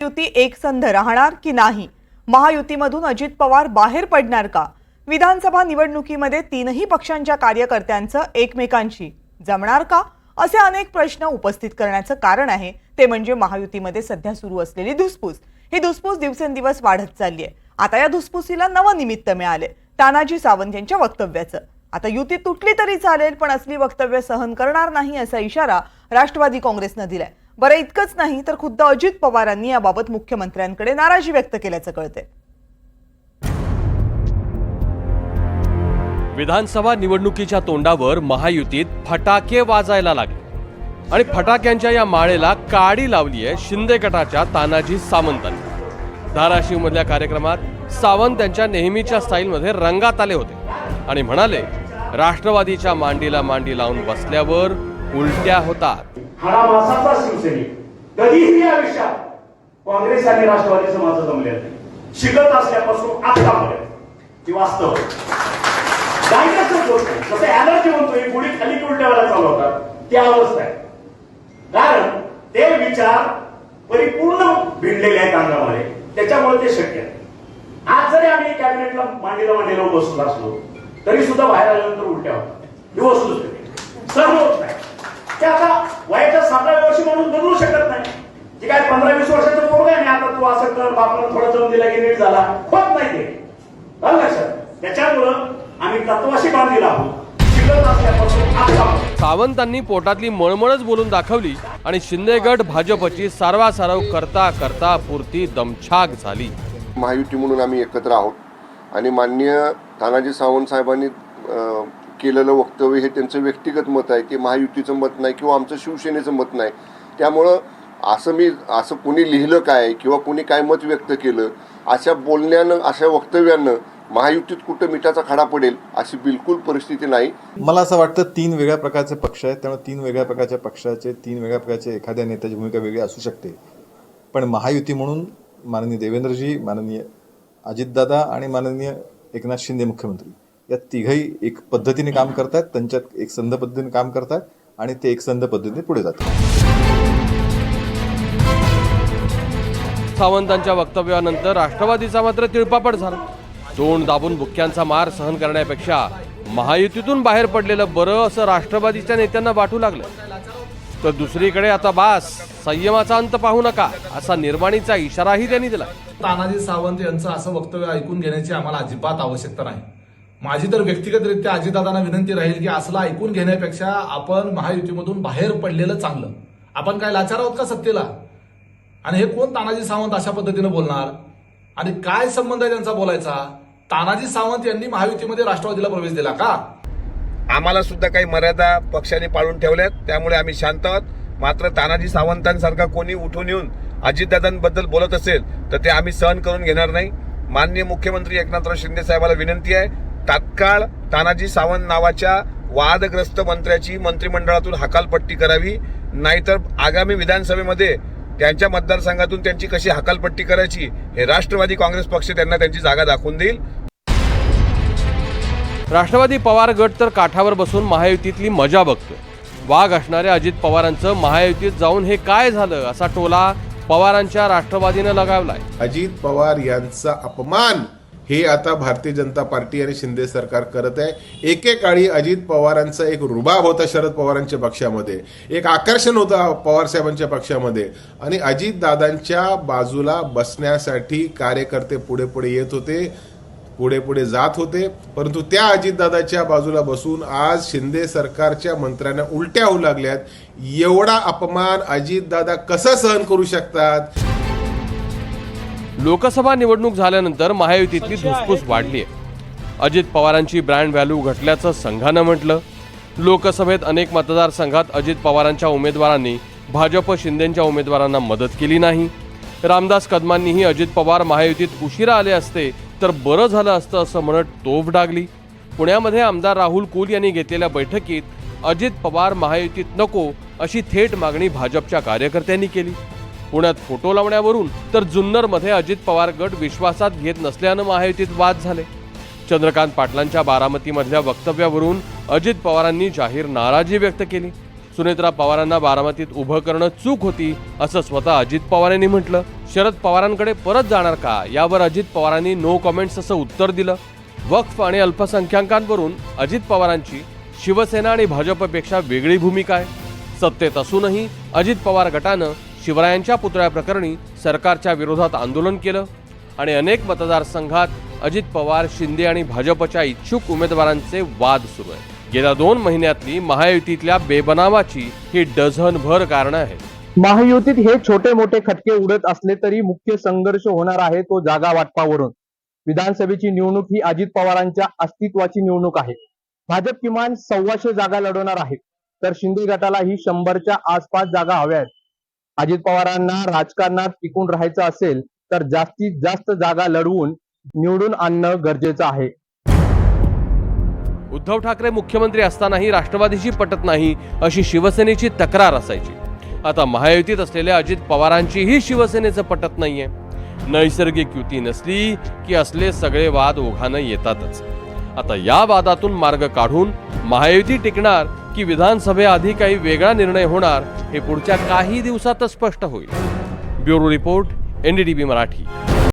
युती एकसंध राहणार की नाही? महायुतीमधून अजित पवार बाहेर पडणार का? विधानसभा निवडणुकीमध्ये तीनही पक्षांच्या कार्यकर्त्यांचं एकमेकांशी जमणार का? असे अनेक प्रश्न उपस्थित करण्याचं कारण आहे. ते म्हणजे महायुतीमध्ये सध्या सुरू असलेली धुसफूस ही धुसफूस दिवसेंदिवस वाढत चालली आहे. आता या धुसफुसीला नवं निमित्त मिळाले. तानाजी सावंत यांच्या वक्तव्याचं. आता युती तुटली तरी चालेल पण असली वक्तव्य सहन करणार नाही असा इशारा राष्ट्रवादी काँग्रेसनं दिलाय. बरं इतकंच नाही तर खुद्द अजित पवारांनी याबाबत मुख्यमंत्र्यांकडे नाराजी व्यक्त केल्याचं कळतंय. विधानसभा निवडणुकीच्या तोंडावर महायुतीत फटाके वाजायला लागले. आणि फटाक्यांच्या या माळेला काडी लावली आहे शिंदे गटाच्या तानाजी सावंतांनी. धाराशिव मधल्या कार्यक्रमात सावंत त्यांच्या नेहमीच्या स्टाईलमध्ये रंगात आले होते. आणि म्हणाले राष्ट्रवादीच्या मांडीला मांडी लावून बसल्यावर उलट्या होतात. हाडामासाचा शिवसैनिक. कधीही आयुष्यात काँग्रेस आणि राष्ट्रवादीचं माझं जमले नाही. शिकत असल्यापासून आतापर्यंत ती वास्तव. गायकाच होत नाही जसं ऍलर्जी म्हणतोय गुढी खाली उलट्यावाला उलट्या चालवतात ती अवस्था आहे. कारण ते विचार परिपूर्ण भिडलेले आहेत अंगामध्ये. त्याच्यामुळे ते शक्य आहे आज जरी आम्ही कॅबिनेटला मांडीला मांडीला बसलो असलो तरी सुद्धा बाहेर आल्यानंतर उलट्या होतात. ही वस्तुस्थिती सहन होत नाही ते आता वयाच्या म्हणून बदलू शकत नाही. जे काय पंधरा वीस वर्षाचं पोरग आहे आता तू असं कर बापानं थोडा जम दिला की नीट झाला होत नाही ते. लक्षात त्याच्यामुळं आम्ही तत्वाशी बांधलेला आहोत. शिकत असल्यापासून आता सावंतांनी पोटातली मळमळच बोलून दाखवली आणि शिंदेगड भाजपची सारवासारव करता करता पुरती दमछाक झाली. महायुती म्हणून आम्ही एकत्र आहोत. आणि माननीय तानाजी सावंत साहेबांनी अ, केलेलं वक्तव्य हे त्यांचं व्यक्तिगत मत आहे की महायुतीचं मत नाही किंवा आमचं शिवसेनेचं मत नाही. त्यामुळं असं मी असं कुणी लिहिलं काय किंवा कुणी काय मत व्यक्त केलं अशा बोलण्यानं अशा वक्तव्यानं महायुतीत कुठं मिठाचा खडा पडेल अशी बिलकुल परिस्थिती नाही. मला असं वाटतं तीन वेगळ्या प्रकारचे पक्ष आहेत त्यामुळे तीन वेगळ्या प्रकारच्या पक्षाचे तीन वेगळ्या प्रकारचे एखाद्या नेत्याची भूमिका वेगळी असू शकते. पण महायुती म्हणून माननीय देवेंद्रजी माननीय अजितदादा आणि माननीय एकनाथ शिंदे मुख्यमंत्री या तिघही एक पद्धतीने काम करतात त्यांच्यात एक संध पद्धतीने काम करतात आणि ते एक संध पद्धतीने पुढे जातात. सावंतांच्या वक्तव्यानंतर राष्ट्रवादीचा मात्र तिळपापड झाला. तोंड दाबून बुक्क्यांचा मार सहन करण्यापेक्षा महायुतीतून बाहेर पडलेलं बरं असं राष्ट्रवादीच्या नेत्यांना वाटू लागलं. तर दुसरीकडे आता बास संयमाचा अंत पाहू नका असा निर्माणीचा इशाराही त्यांनी दिला. तानाजी सावंत यांचं असं वक्तव्य ऐकून घेण्याची आम्हाला अजिबात आवश्यकता नाही. माझी तर व्यक्तिगतरित्या अजितदादांना विनंती राहील की असलं ऐकून घेण्यापेक्षा आपण महायुतीमधून बाहेर पडलेलं चांगलं. आपण काय लाचार आहोत का सत्तेला? आणि हे कोण तानाजी सावंत अशा पद्धतीनं बोलणार? आणि काय संबंध आहे त्यांचा बोलायचा? तानाजी सावंत यांनी महायुतीमध्ये राष्ट्रवादीला प्रवेश दिला का? आम्हाला सुद्धा काही मर्यादा पक्षाने पाळून ठेवल्यात त्यामुळे आम्ही शांत आहोत. मात्र तानाजी सावंतांसारखा कोणी उठून येऊन अजितदादांबद्दल बोलत असेल तर ते आम्ही सहन करून घेणार नाही. माननीय मुख्यमंत्री एकनाथराव शिंदे साहेबाला विनंती आहे तात्काळ तानाजी सावंत नावाच्या वादग्रस्त मंत्र्याची मंत्रिमंडळातून हकालपट्टी करावी नाहीतर आगामी विधानसभेमध्ये त्यांच्या मतदारसंघातून त्यांची कशी हकालपट्टी करायची हे राष्ट्रवादी काँग्रेस पक्ष त्यांना त्यांची जागा दाखवून देईल. राष्ट्रवादी पवार गट तर काठावर बसून महायुतीतली मजा बघतोय. वाघ असणाऱ्या अजित पवारांचं महायुतीत जाऊन हे काय झालं असा टोला पवारांच्या राष्ट्रवादीनं लगावलाय. अजित पवार यांचा अपमान हे आता भारतीय जनता पार्टी आणि शिंदे सरकार करत आहे. एकेकाळी अजित पवारांचा एक रुबाब होता शरद पवारांच्या पक्षामध्ये. एक आकर्षण होता पवार साहेबांच्या पक्षामध्ये. आणि अजित दादांच्या बाजूला बसण्यासाठी कार्यकर्ते पुढे पुढे येत होते पुढे पुढे जात होते. परंतु त्या अजितदादाच्या बाजूला बसून आज शिंदे सरकारच्या मंत्र्यांना उलट्या होऊ लागल्यात. एवढा अपमान अजितदादा कसं सहन करू शकतात? लोकसभा निवडणूक झाल्यानंतर महायुतीतली धुसफूस वाढली आहे अजित पवारांची ब्रँड व्हॅल्यू घटल्याचं संघानं म्हटलं. लोकसभेत अनेक मतदारसंघात अजित पवारांच्या उमेदवारांनी भाजप शिंदेच्या उमेदवारांना मदत केली नाही. रामदास कदमांनीही अजित पवार महायुतीत उशिरा आले असते तर बरं झालं असतं असं म्हणत तोफ डागली. पुण्यामध्ये आमदार राहुल कुल यांनी घेतलेल्या बैठकीत अजित पवार महायुतीत नको अशी थेट मागणी भाजपच्या कार्यकर्त्यांनी केली. पुण्यात फोटो लावण्यावरून तर जुन्नरमध्ये अजित पवार गट विश्वासात घेत नसल्यानं महायुतीत वाद झाले. चंद्रकांत पाटलांच्या बारामतीमधल्या वक्तव्यावरून अजित पवारांनी जाहीर नाराजी व्यक्त केली. सुनेत्रा पवारांना बारामतीत उभं करणं चूक होती असं स्वतः अजित पवार यांनी म्हटलं. शरद पवारांकडे परत जाणार का? यावर अजित पवारांनी नो कमेंट्स असं उत्तर दिलं. वक्फ आणि अल्पसंख्याकांवरून अजित पवारांची शिवसेना आणि भाजपपेक्षा वेगळी भूमिका आहे. सत्तेत असूनही अजित पवार गटानं शिवरायांच्या पुतळ्याप्रकरणी सरकारच्या विरोधात आंदोलन केलं आणि अनेक मतदारसंघात अजित पवार शिंदे आणि भाजपच्या इच्छुक उमेदवारांचे वाद सुरू आहेत. गेल्या दोन महिन्यातली महायुतीतल्या बेबनावाची ही डझनभर कारणं आहेत. महायुतीत हे छोटे मोठे खटके उडत असले तरी मुख्य संघर्ष होणार आहे तो जागा वाटपावरून. विधानसभेची निवडणूक ही अजित पवारांच्या अस्तित्वाची निवडणूक आहे. भाजप किमान सव्वाशे जागा लढवणार आहे. तर शिंदे गटाला ही शंभरच्या आसपास जागा हव्या आहेत. अजित पवारांना राजकारणात टिकून राहायचं असेल तर जास्तीत जास्त जागा लढवून निवडून आणणं गरजेचं आहे. उद्धव ठाकरे मुख्यमंत्री असतानाही राष्ट्रवादीशी पटत नाही अशी शिवसेनेची तक्रार असायची. आता महायुतीत असलेल्या अजित पवारांचीही शिवसेनेचं पटत नाहीये. नैसर्गिक युती नसली की असले सगळे वाद ओघानं येतातच. आता या वादातून मार्ग काढून महायुती टिकणार की विधानसभेआधी काही वेगळा निर्णय होणार हे पुढच्या काही दिवसातच स्पष्ट होईल. Bureau report NDTV Marathi.